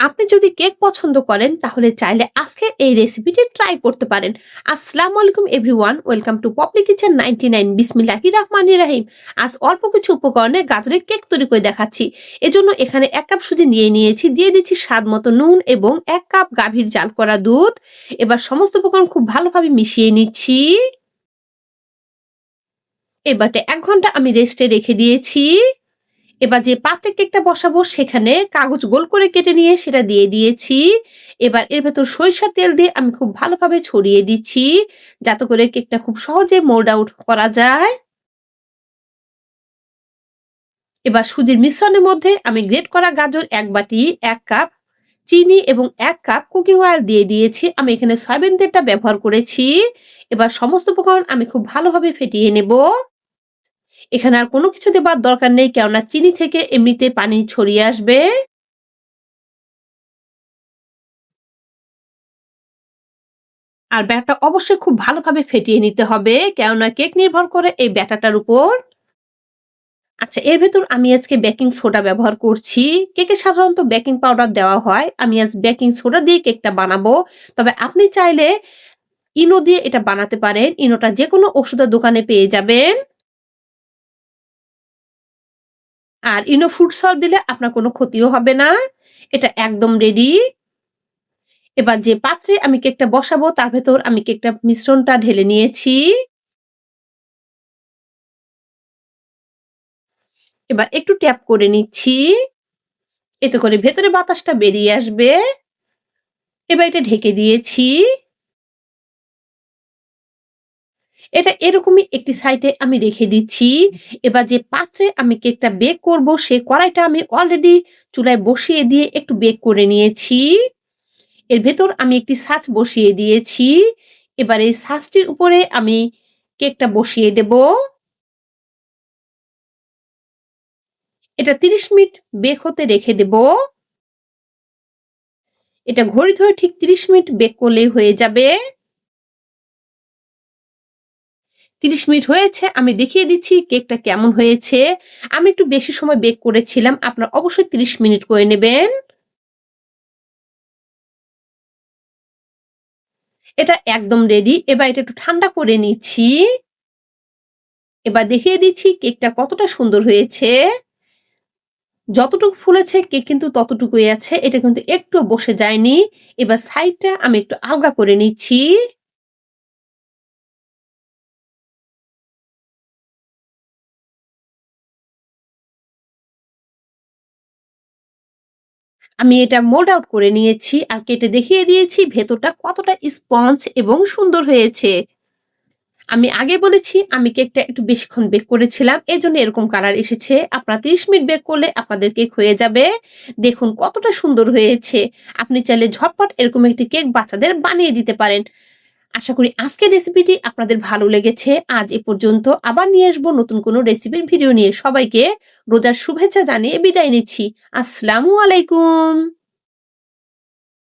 আপনি যদি কেক পছন্দ করেন, তাহলে চাইলে আজকে এই রেসিপিটি ট্রাই করতে পারেন। আসসালামু আলাইকুম everyone welcome to Popli kitchen ninety nine বিসমিল্লাহি রহমানি রাহিম। আজ অল্প কিছু উপকরণে গাজরের কেক তৈরি করে দেখাচ্ছি। এজন্য এখানে এক কাপ সুজি নিয়ে নিয়েছি, দিয়ে দিচ্ছি স্বাদ মতো নুন এবং এক কাপ গাভীর জাল করা দুধ। এবার সমস্ত উপকরণ খুব ভালোভাবে মিশিয়ে নিচ্ছি। এবারটা এক ঘণ্টা আমি রেস্টে রেখে দিয়েছি। এবার যে পাত্রে কেকটা বসাবো, সেখানে কাগজ গোল করে কেটে নিয়ে সেটা দিয়ে দিয়েছি। এবার এর ভেতর সরিষার তেল দিয়ে আমি খুব ভালোভাবে ছড়িয়ে দিচ্ছি, যাতে করে কেকটা খুব সহজে মোল্ড আউট করা যায়। এবার সুজির মিশ্রণের মধ্যে আমি গ্রেট করা গাজর এক বাটি, এক কাপ চিনি এবং এক কাপ কুকিং অয়েল দিয়ে দিয়েছি। আমি এখানে সয়াবিন তেলটা ব্যবহার করেছি। এবার সমস্ত উপকরণ আমি খুব ভালোভাবে ফেটিয়ে নেব। এখানে আর কোনো কিছু দেবার দরকার নেই, কেননা চিনি থেকে এমনিতে পানি ছড়িয়ে আসবে। আর ব্যাটাটা অবশ্যই খুব ভালোভাবে ফেটিয়ে নিতে হবে, কেননা কেক নির্ভর করে এই ব্যাটাটার উপর। আচ্ছা এর ভেতর আমি আজকে বেকিং সোডা ব্যবহার করছি। কেকে সাধারণত বেকিং পাউডার দেওয়া হয়। আমি আজ বেকিং সোডা দিয়ে কেকটা বানাবো। তবে আপনি চাইলে ইনো দিয়ে এটা বানাতে পারেন। ইনোটা যে কোনো ওষুধের দোকানে পেয়ে যাবেন। আর ইনো ফুড সল্ট দিলে আপনার কোনো ক্ষতিও হবে না। এটা একদম রেডি এবার যে পাত্রে আমি কেকটা বসাবো, তার ভেতর আমি কেকটা মিশ্রণটা ঢেলে নিয়েছি। এবার একটু ট্যাপ করে নিচ্ছি। এতে করে ভেতরে বাতাসটা বেরিয়ে আসবে। এবার এটা ঢেকে দিয়েছি। এটা এরকমই একটি সাইডে আমি রেখে দিচ্ছি। এবার যে পাত্রে আমি কেকটা বেক করব, সে কড়াইটা আমি অলরেডি চুলায় বসিয়ে দিয়ে একটু বেক করে নিয়েছি। এর ভেতর আমি একটি সাজ বসিয়ে দিয়েছি। এবার এই সাজটির উপরে আমি কেকটা বসিয়ে দেব। এটা তিরিশ মিনিট বেক হতে রেখে দেব। এটা ঘড়ি ধরে ঠিক তিরিশ মিনিট বেক করলেই হয়ে যাবে। তিরিশ মিনিট হয়েছে, আমি দেখিয়ে দিচ্ছি কেকটা কেমন হয়েছে। আমি একটু বেশি সময় বেক করেছিলাম, আপনার অবশ্যই তিরিশ মিনিট করে নেবেন। এটা একদম রেডি এবার এটা একটু ঠান্ডা করে নিচ্ছি। এবার দেখিয়ে দিচ্ছি কেকটা কতটা সুন্দর হয়েছে। যতটুকু ফুলেছে, কেক কিন্তু ততটুকুই আছে, এটা কিন্তু একটু বসে যায়নি। এবার সাইডটা আমি একটু আলগা করে নিচ্ছি। আমি এটা মোল্ড আউট করে নিয়েছি আর কেটে দেখিয়ে দিয়েছি ভেতরটা কতটা স্পঞ্জ এবং সুন্দর হয়েছে। আমি আগে বলেছি আমি কেকটা একটু বেশিক্ষণ বেক করেছিলাম এই জন্য এরকম কালার এসেছে। আপনারা তিরিশ মিনিট বেক করলে আপনাদের কেক হয়ে যাবে। দেখুন কতটা সুন্দর হয়েছে। আপনি চাইলে ঝটপট এরকম একটি কেক বাচ্চাদের বানিয়ে দিতে পারেন। আশা করি আজকের রেসিপিটি আপনাদের ভালো লেগেছে। আজ এ পর্যন্ত আবার নিয়ে আসব নতুন কোনো রেসিপির ভিডিও নিয়ে। সবাইকে রোজার শুভেচ্ছা জানিয়ে বিদায় নিচ্ছি। আসসালামু আলাইকুম।